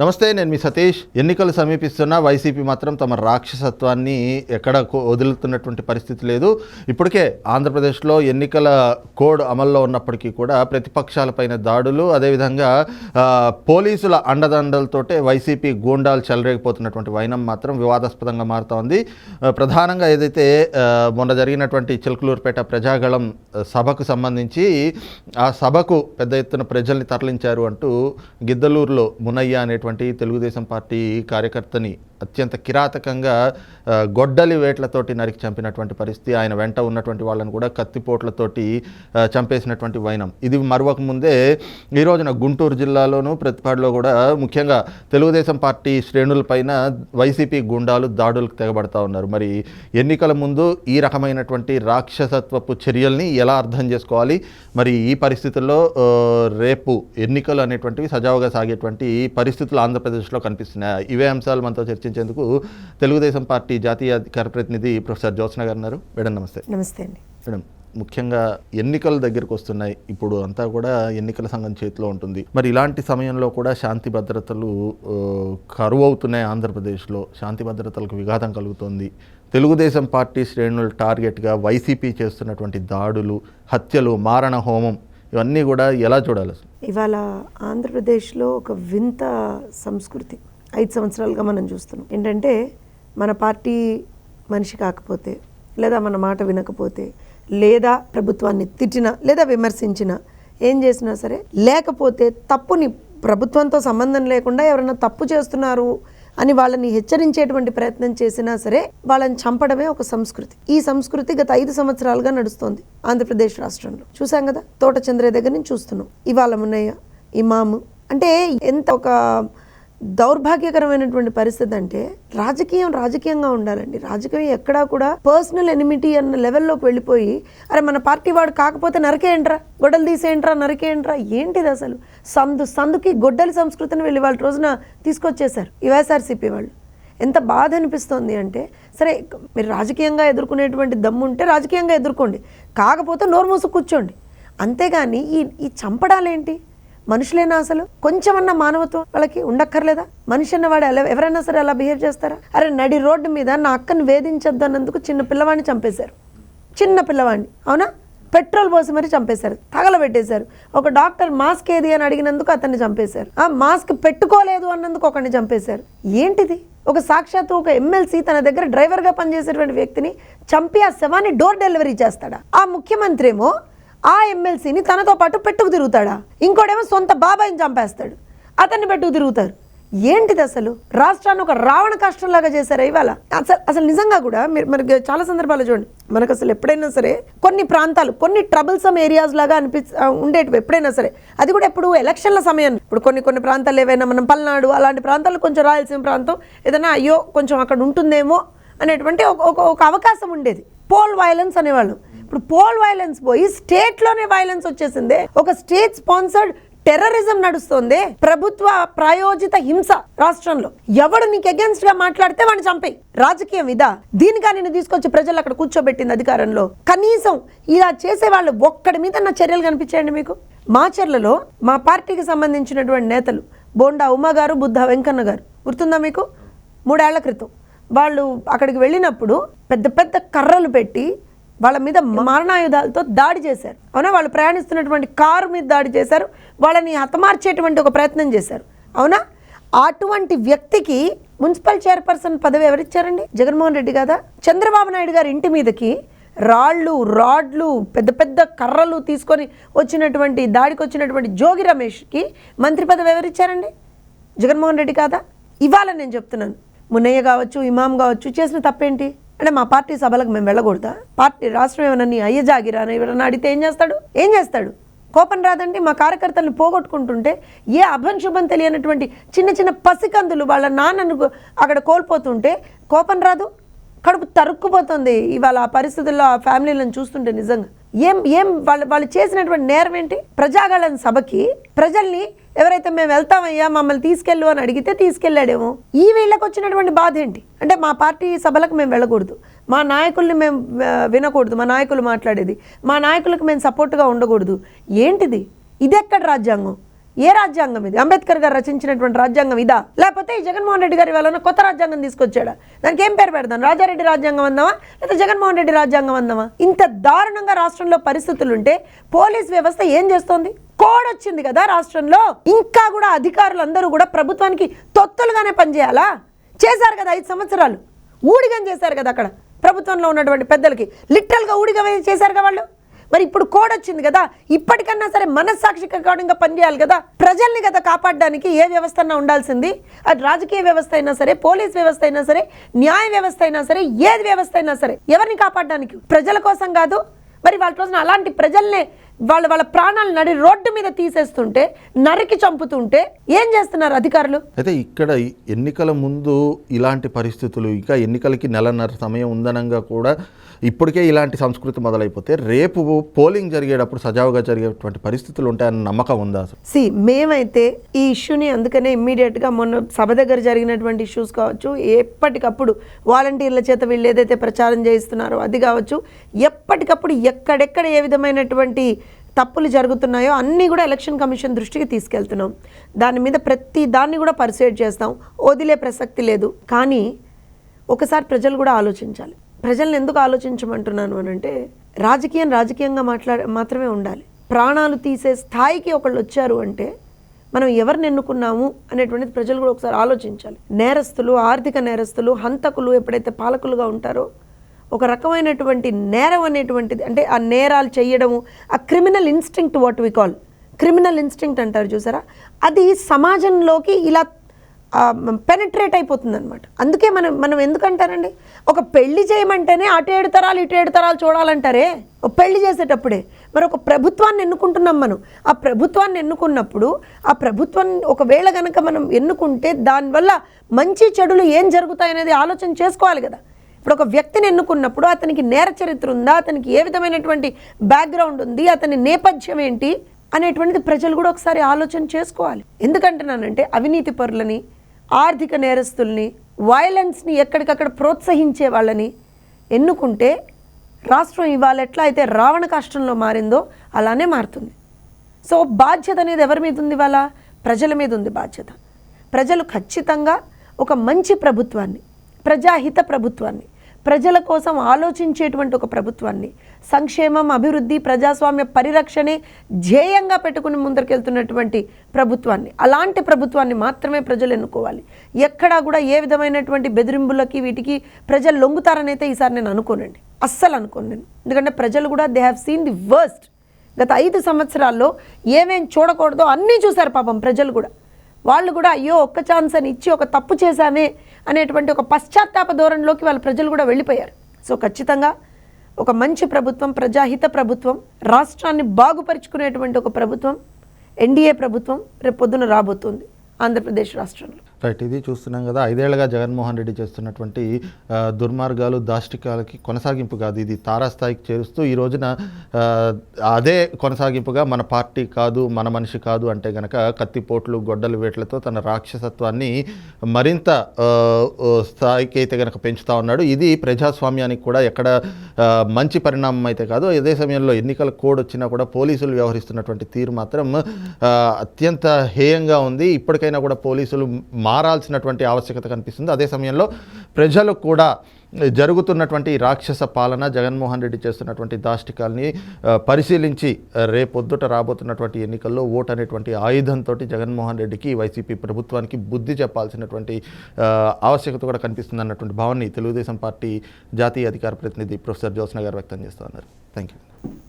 నమస్తే నేను మీ సతీష్. ఎన్నికలు సమీపిస్తున్నా వైసీపీ మాత్రం తమ రాక్షసత్వాన్ని ఎక్కడ కో- వదులుతున్నటువంటి పరిస్థితి లేదు. ఇప్పటికే ఆంధ్రప్రదేశ్లో ఎన్నికల కోడ్ అమల్లో ఉన్నప్పటికీ కూడా ప్రతిపక్షాలపైన దాడులు అదేవిధంగా పోలీసుల అండదండలతోటే వైసీపీ గూండాలు చెలరేగిపోతున్నటువంటి వైనం మాత్రం వివాదాస్పదంగా మారుతూ ఉంది. ప్రధానంగా ఏదైతే మొన్న జరిగినటువంటి చిలకలూరుపేట ప్రజాగళం సభకు సంబంధించి ఆ సభకు పెద్ద ఎత్తున ప్రజల్ని తరలించారు అంటూ గిద్దలూరులో మునయ్య అనే అనేటువంటి తెలుగుదేశం పార్టీ కార్యకర్తని అత్యంత కిరాతకంగా గొడ్డలి వేట్లతోటి నరికి చంపినటువంటి పరిస్థితి ఆయన వెంట ఉన్నటువంటి వాళ్ళని కూడా కత్తిపోట్లతోటి చంపేసినటువంటి వైనం. ఇది మరొక ముందే ఈ రోజున గుంటూరు జిల్లాలోనూ ప్రతిపాడులో కూడా ముఖ్యంగా తెలుగుదేశం పార్టీ శ్రేణులపైన వైసీపీ గుండాలు దాడులకు తెగబడతా ఉన్నారు. మరి ఎన్నికల ముందు ఈ రకమైనటువంటి రాక్షసత్వపు చర్యల్ని ఎలా అర్థం చేసుకోవాలి? మరి ఈ పరిస్థితుల్లో రేపు ఎన్నికలు అనేటువంటివి సజావుగా సాగేటువంటి పరిస్థితులు ఆంధ్రప్రదేశ్లో కనిపిస్తున్నాయి. ఇవే అంశాలు మనతో చర్చించేందుకు తెలుగుదేశం పార్టీ జాతీయ అధికార ప్రతినిధి ప్రొఫెసర్ జ్యోత్స్న గారు ఉన్నారు. మేడం నమస్తే. నమస్తే అండి. మేడం ముఖ్యంగా ఎన్నికల దగ్గరకు వస్తున్నాయి. ఇప్పుడు అంతా కూడా ఎన్నికల సంఘం చేతిలో ఉంటుంది. మరి ఇలాంటి సమయంలో కూడా శాంతి భద్రతలు కరువు అవుతున్నాయి ఆంధ్రప్రదేశ్లో. శాంతి భద్రతలకు విఘాతం కలుగుతుంది. తెలుగుదేశం పార్టీ శ్రేణులు టార్గెట్గా వైసీపీ చేస్తున్నటువంటి దాడులు హత్యలు మారణ హోమం ఇవన్నీ కూడా ఎలా చూడాలి అసలు? ఇవాళ ఆంధ్రప్రదేశ్లో ఒక వింత సంస్కృతి ఐదు సంవత్సరాలుగా మనం చూస్తున్నాం. ఏంటంటే మన పార్టీ మనిషి కాకపోతే లేదా మన మాట వినకపోతే లేదా ప్రభుత్వాన్ని తిట్టినా లేదా విమర్శించినా ఏం చేసినా సరే లేకపోతే తప్పుని ప్రభుత్వంతో సంబంధం లేకుండా ఎవరైనా తప్పు చేస్తున్నారు అని వాళ్ళని హెచ్చరించేటువంటి ప్రయత్నం చేసినా సరే వాళ్ళని చంపడమే ఒక సంస్కృతి. ఈ సంస్కృతి గత ఐదు సంవత్సరాలుగా నడుస్తోంది ఆంధ్రప్రదేశ్ రాష్ట్రంలో. చూసాం కదా? తోట చంద్రయ్య దగ్గర నుంచి చూస్తున్నాం. ఇవాళ మున్నయ్య ఇమాము అంటే ఎంత ఒక దౌర్భాగ్యకరమైనటువంటి పరిస్థితి అంటే రాజకీయం రాజకీయంగా ఉండాలండి. రాజకీయం ఎక్కడా కూడా పర్సనల్ ఎనిమిటీ అన్న లెవెల్లోకి వెళ్ళిపోయి అరే మన పార్టీ వాడు కాకపోతే నరికేయంట్రా గొడ్డలు తీసేయంట్రా నరికేయంట్రా ఏంటిది అసలు? సందు సందుకి గొడ్డలి సంస్కృతిని వెళ్ళి వాళ్ళ రోజున తీసుకొచ్చేశారు ఈ వైఎస్ఆర్సీపీ వాళ్ళు. ఎంత బాధ అనిపిస్తోంది అంటే సరే మీరు రాజకీయంగా ఎదుర్కొనేటువంటి దమ్ము ఉంటే రాజకీయంగా ఎదుర్కోండి కాకపోతే నోరు మూసు కూర్చోండి. అంతేగాని ఈ ఈ చంపడాలేంటి? మనుషులేనా అసలు? కొంచెమన్నా మానవత్వం వాళ్ళకి ఉండక్కర్లేదా? మనిషి అన్నవాడు ఎలా ఎవరైనా సరే అలా బిహేవ్ చేస్తారా? అరే నడి రోడ్డు మీద నా అక్కని వేధించొద్దు అన్నందుకు చిన్న పిల్లవాడిని చంపేశారు. చిన్న పిల్లవాడిని అవునా? పెట్రోల్ పోసి మరీ చంపేశారు తగలబెట్టేశారు. ఒక డాక్టర్ మాస్క్ ఏది అని అడిగినందుకు అతన్ని చంపేశారు. ఆ మాస్క్ పెట్టుకోలేదు అన్నందుకు ఒకరిని చంపేశారు. ఏంటిది? ఒక సాక్షాత్తు ఒక ఎమ్మెల్సీ తన దగ్గర డ్రైవర్గా పనిచేసేటువంటి వ్యక్తిని చంపి ఆ శవాన్ని డోర్ డెలివరీ చేస్తాడా? ఆ ముఖ్యమంత్రి ఏమో ఆ ఎమ్మెల్సీని తనతో పాటు పెట్టుకు తిరుగుతాడా? ఇంకోడేమో సొంత బాబాయిని చంపేస్తాడు. అతన్ని పెట్టుకు తిరుగుతారు. ఏంటిది అసలు? రాష్ట్రాన్ని ఒక రావణ కష్టంలాగా చేశారా ఇవాళ? అసలు అసలు నిజంగా కూడా మీరు మనకి చాలా సందర్భాలు చూడండి. మనకు అసలు ఎప్పుడైనా సరే కొన్ని ప్రాంతాలు కొన్ని ట్రబుల్సమ్ ఏరియాస్ లాగా అనిపి ఉండేటివి ఎప్పుడైనా సరే. అది కూడా ఎప్పుడు ఎలక్షన్ల సమయం. ఇప్పుడు కొన్ని కొన్ని ప్రాంతాలు ఏవైనా మనం పల్నాడు అలాంటి ప్రాంతాలు కొంచెం రాయలసీమ ప్రాంతం ఏదైనా అయ్యో కొంచెం అక్కడ ఉంటుందేమో అనేటువంటి ఒక ఒక- ఒక అవకాశం ఉండేది. పోల్ వయలెన్స్ అనేవాళ్ళు. ఇప్పుడు పోల్ వైలెన్స్ పోయి స్టేట్లోనే వైలెన్స్ వచ్చేసిందే. ఒక స్టేట్ స్పాన్సర్డ్ టెర్రరిజం నడుస్తుంది. ప్రభుత్వ ప్రాయోజిత హింస రాష్ట్రంలో. ఎవడు నీకు అగేన్స్ట్గా మాట్లాడితే వాడిని చంపేయి. రాజకీయం ఇదా? దీనిగా నేను తీసుకొచ్చి ప్రజలు అక్కడ కూర్చోబెట్టింది అధికారంలో. కనీసం ఇలా చేసే వాళ్ళు ఒక్కడి మీద నా చర్యలు కనిపించేయండి మీకు? మాచర్లలో మా పార్టీకి సంబంధించినటువంటి నేతలు బోండా ఉమా గారు బుద్ధ వెంకన్న గారు. గుర్తుందా మీకు? మూడేళ్ళ క్రితం. వాళ్ళు అక్కడికి వెళ్ళినప్పుడు పెద్ద పెద్ద కర్రలు పెట్టి వాళ్ళ మీద మారణాయుధాలతో దాడి చేశారు. అవునా? వాళ్ళు ప్రయాణిస్తున్నటువంటి కారు మీద దాడి చేశారు. వాళ్ళని హతమార్చేటువంటి ఒక ప్రయత్నం చేశారు. అవునా? అటువంటి వ్యక్తికి మున్సిపల్ చైర్పర్సన్ పదవి ఎవరిచ్చారండి? జగన్మోహన్ రెడ్డి కదా చంద్రబాబు నాయుడు గారి ఇంటి మీదకి రాళ్ళు రాడ్లు పెద్ద పెద్ద కర్రలు తీసుకొని వచ్చినటువంటి దాడికి వచ్చినటువంటి జోగి రమేష్కి మంత్రి పదవి ఎవరిచ్చారండి? జగన్మోహన్ రెడ్డి కాదా? ఇవాళ నేను చెప్తున్నాను. మున్నయ్య కావచ్చు ఇమాం కావచ్చు చేసిన తప్పేంటి? అంటే మా పార్టీ సభలకు మేము వెళ్ళకూడదా? పార్టీ రాష్ట్రం ఏమన్నా నీ అయ్య అని ఎవరన్నా అడిగితే ఏం చేస్తాడు? ఏం చేస్తాడు? కోపం రాదండి? మా కార్యకర్తలను పోగొట్టుకుంటుంటే ఏ అభంశుభం తెలియనటువంటి చిన్న చిన్న పసికందులు వాళ్ళ నాన్నను అక్కడ కోల్పోతుంటే కోపం రాదు? కడుపు తరుక్కుపోతుంది ఇవాళ ఆ పరిస్థితుల్లో ఆ ఫ్యామిలీలను చూస్తుంటే నిజంగా. ఏం ఏం వాళ్ళు వాళ్ళు చేసినటువంటి నేరం ఏంటి? ప్రజాగళం సభకి ప్రజల్ని ఎవరైతే మేము వెళ్తామయ్యా మమ్మల్ని తీసుకెళ్ళు అని అడిగితే తీసుకెళ్ళాడేమో. ఈ వీళ్ళకి వచ్చినటువంటి బాధ ఏంటి? అంటే మా పార్టీ సభలకు మేము వెళ్ళకూడదు. మా నాయకుల్ని మేము వినకూడదు. మా నాయకులు మాట్లాడేది. మా నాయకులకు మేము సపోర్ట్గా ఉండకూడదు. ఏంటిది? ఇది ఎక్కడ రాజ్యాంగం? ఏ రాజ్యాంగం ఇది? అంబేద్కర్ గారు రచించినటువంటి రాజ్యాంగం ఇదా? లేకపోతే ఈ జగన్మోహన్ రెడ్డి గారి వలన కొత్త రాజ్యాంగం తీసుకొచ్చాడా? దానికి ఏం పేరు పెడదాం? రాజారెడ్డి రాజ్యాంగం అందామా? లేదా జగన్మోహన్ రెడ్డి రాజ్యాంగం అందామా? ఇంత దారుణంగా రాష్ట్రంలో పరిస్థితులు ఉంటే పోలీస్ వ్యవస్థ ఏం చేస్తోంది? కోడ్ వచ్చింది కదా రాష్ట్రంలో. ఇంకా కూడా అధికారులు అందరూ కూడా ప్రభుత్వానికి తొత్తులుగానే పనిచేయాలా? చేశారు కదా ఐదు సంవత్సరాలు. ఊడిగం చేశారు కదా అక్కడ. ప్రభుత్వంలో ఉన్నటువంటి పెద్దలకి. లిటరల్గా ఊడిగం చేశారు కదా వాళ్ళు? మరి ఇప్పుడు కోడ్ వచ్చింది కదా. ఇప్పటికన్నా సరే మనస్సాక్షికి అకార్డింగ్గా పనిచేయాలి కదా. ప్రజల్ని కదా కాపాడడానికి ఏ వ్యవస్థ అన్నా ఉండాల్సింది. అది రాజకీయ వ్యవస్థ అయినా సరే పోలీస్ వ్యవస్థ అయినా సరే న్యాయ వ్యవస్థ అయినా సరే ఏది వ్యవస్థ అయినా సరే ఎవరిని కాపాడడానికి? ప్రజల కోసం కాదు. మరి వాళ్ళ రోజున అలాంటి ప్రజల్నే వాళ్ళ వాళ్ళ ప్రాణాలు నడి రోడ్డు మీద తీసేస్తుంటే నరికి చంపుతుంటే ఏం చేస్తున్నారు అధికారులు? అయితే ఇక్కడ ఎన్నికల ముందు ఇలాంటి పరిస్థితులు ఇంకా ఎన్నికలకి నెలన్నర సమయం ఉందనంగా కూడా ఇప్పటికే ఇలాంటి సంస్కృతి మొదలైపోతే రేపు పోలింగ్ జరిగేటప్పుడు సజావుగా జరిగేటువంటి పరిస్థితులు ఉంటాయన్న నమ్మకం ఉందా అసలు? సి మేమైతే ఈ ఇష్యూని అందుకనే ఇమ్మీడియట్గా మొన్న సభ దగ్గర జరిగినటువంటి ఇష్యూస్ కావచ్చు ఎప్పటికప్పుడు వాలంటీర్ల చేత వీళ్ళు ఏదైతే ప్రచారం చేయిస్తున్నారో అది కావచ్చు ఎప్పటికప్పుడు ఎక్కడెక్కడ ఏ విధమైనటువంటి తప్పులు జరుగుతున్నాయో అన్నీ కూడా ఎలక్షన్ కమిషన్ దృష్టికి తీసుకెళ్తున్నాం. దాని మీద ప్రతి దాన్ని కూడా పరిసేట్ చేస్తాం. వదిలే ప్రసక్తి లేదు. కానీ ఒకసారి ప్రజలు కూడా ఆలోచించాలి. ప్రజల్ని ఎందుకు ఆలోచించమంటున్నాను అని అంటే రాజకీయం రాజకీయంగా మాట్లాడ మాత్రమే ఉండాలి. ప్రాణాలు తీసే స్థాయికి ఒకళ్ళు వచ్చారు అంటే మనం ఎవరిని ఎన్నుకున్నాము అనేటువంటిది ప్రజలు కూడా ఒకసారి ఆలోచించాలి. నేరస్తులు ఆర్థిక నేరస్తులు హంతకులు ఎప్పుడైతే పాలకులుగా ఉంటారో ఒక రకమైనటువంటి నేరం అనేటువంటిది అంటే ఆ నేరాలు చేయడము ఆ criminal instinct what we call criminal instinct అంటారు చూసారా? అది సమాజంలోకి ఇలా పెనట్రేట్ అయిపోతుంది అనమాట అందుకే మనం మనం ఎందుకంటారండి? ఒక పెళ్ళి చేయమంటేనే అటు ఏడు తరాలు ఇటు ఏడు తరాలు చూడాలంటారే? పెళ్ళి చేసేటప్పుడే. మరి ఒక ప్రభుత్వాన్ని ఎన్నుకుంటున్నాం మనం. ఆ ప్రభుత్వాన్ని ఎన్నుకున్నప్పుడు ఆ ప్రభుత్వం ఒకవేళ కనుక మనం ఎన్నుకుంటే దానివల్ల మంచి చెడులు ఏం జరుగుతాయనేది ఆలోచన చేసుకోవాలి కదా. ఇప్పుడు ఒక వ్యక్తిని ఎన్నుకున్నప్పుడు అతనికి నేర చరిత్ర ఉందా? అతనికి ఏ విధమైనటువంటి బ్యాక్గ్రౌండ్ ఉంది? అతని నేపథ్యం ఏంటి? అనేటువంటిది ప్రజలు కూడా ఒకసారి ఆలోచన చేసుకోవాలి. ఎందుకంటున్నానంటే అవినీతి పరులని ఆర్థిక నేరస్తుల్ని వైలెన్స్ని ఎక్కడికక్కడ ప్రోత్సహించే వాళ్ళని ఎన్నుకుంటే రాష్ట్రం ఇవాళ ఎట్లా అయితే రావణ కష్టంలో మారిందో అలానే మారుతుంది. సో బాధ్యత అనేది ఎవరి మీద ఉంది ఇవాళ? ప్రజల మీద ఉంది బాధ్యత. ప్రజలు ఖచ్చితంగా ఒక మంచి ప్రభుత్వాన్ని ప్రజాహిత ప్రభుత్వాన్ని ప్రజల కోసం ఆలోచించేటువంటి ఒక ప్రభుత్వాన్ని. సంక్షేమం అభివృద్ధి ప్రజాస్వామ్య పరిరక్షణే ధ్యేయంగా పెట్టుకుని ముందరికెళ్తున్నటువంటి ప్రభుత్వాన్ని. అలాంటి ప్రభుత్వాన్ని మాత్రమే ప్రజలు ఎన్నుకోవాలి. ఎక్కడా కూడా ఏ విధమైనటువంటి బెదిరింపులకి వీటికి ప్రజలు లొంగుతారని అయితే ఈసారి నేను అనుకోనండి. అస్సలు అనుకోను నేను. ఎందుకంటే ప్రజలు కూడా they have seen the worst గత ఐదు సంవత్సరాల్లో ఏమేం చూడకూడదో అన్నీ చూశారు పాపం ప్రజలు కూడా. వాళ్ళు కూడా అయ్యో ఒక్క ఛాన్స్ అని ఇచ్చి ఒక తప్పు చేశామే అనేటువంటి ఒక పశ్చాత్తాప ధోరణిలోకి వాళ్ళ ప్రజలు కూడా వెళ్ళిపోయారు. సో ఖచ్చితంగా ఒక మంచి ప్రభుత్వం ప్రజాహిత ప్రభుత్వం రాష్ట్రాన్ని బాగుపరుచుకునేటువంటి ఒక ప్రభుత్వం ఎన్డీఏ ప్రభుత్వం రేపు పొద్దున రాబోతుంది ఆంధ్రప్రదేశ్ రాష్ట్రంలో. రైట్ ఇది చూస్తున్నాం కదా. ఐదేళ్ళుగా జగన్మోహన్ రెడ్డి చేస్తున్నటువంటి దుర్మార్గాలు దాష్టికాలకి కొనసాగింపు కాదు. ఇది తారాస్థాయికి చేరుస్తూ ఈ రోజున అదే కొనసాగింపుగా మన పార్టీ కాదు మన మనిషి కాదు అంటే గనక కత్తిపోట్లు గొడ్డలు వేట్లతో తన రాక్షసత్వాన్ని మరింత స్థాయికి అయితే గనక పెంచుతూ ఉన్నాడు. ఇది ప్రజాస్వామ్యానికి కూడా ఎక్కడ మంచి పరిణామం అయితే కాదు. అదే సమయంలో ఎన్నికల కోడ్ వచ్చినా కూడా పోలీసులు వ్యవహరిస్తున్నటువంటి తీరు మాత్రం అత్యంత హేయంగా ఉంది. ఇప్పటికైనా కూడా పోలీసులు మారాల్సినటువంటి ఆవశ్యకత కనిపిస్తుంది. అదే సమయంలో ప్రజలు కూడా జరుగుతున్నటువంటి రాక్షస పాలన జగన్మోహన్ రెడ్డి చేస్తున్నటువంటి దాష్టికాల్ని పరిశీలించి రేపొద్దుట రాబోతున్నటువంటి ఎన్నికల్లో ఓటు అనేటువంటి ఆయుధంతో జగన్మోహన్ రెడ్డికి వైసీపీ ప్రభుత్వానికి బుద్ధి చెప్పాల్సినటువంటి ఆవశ్యకత కూడా కనిపిస్తుంది అన్నటువంటి భావాన్ని తెలుగుదేశం పార్టీ జాతీయ అధికార ప్రతినిధి ప్రొఫెసర్ జ్యోత్స్న గారు వ్యక్తం చేస్తూ ఉన్నారు. Thank you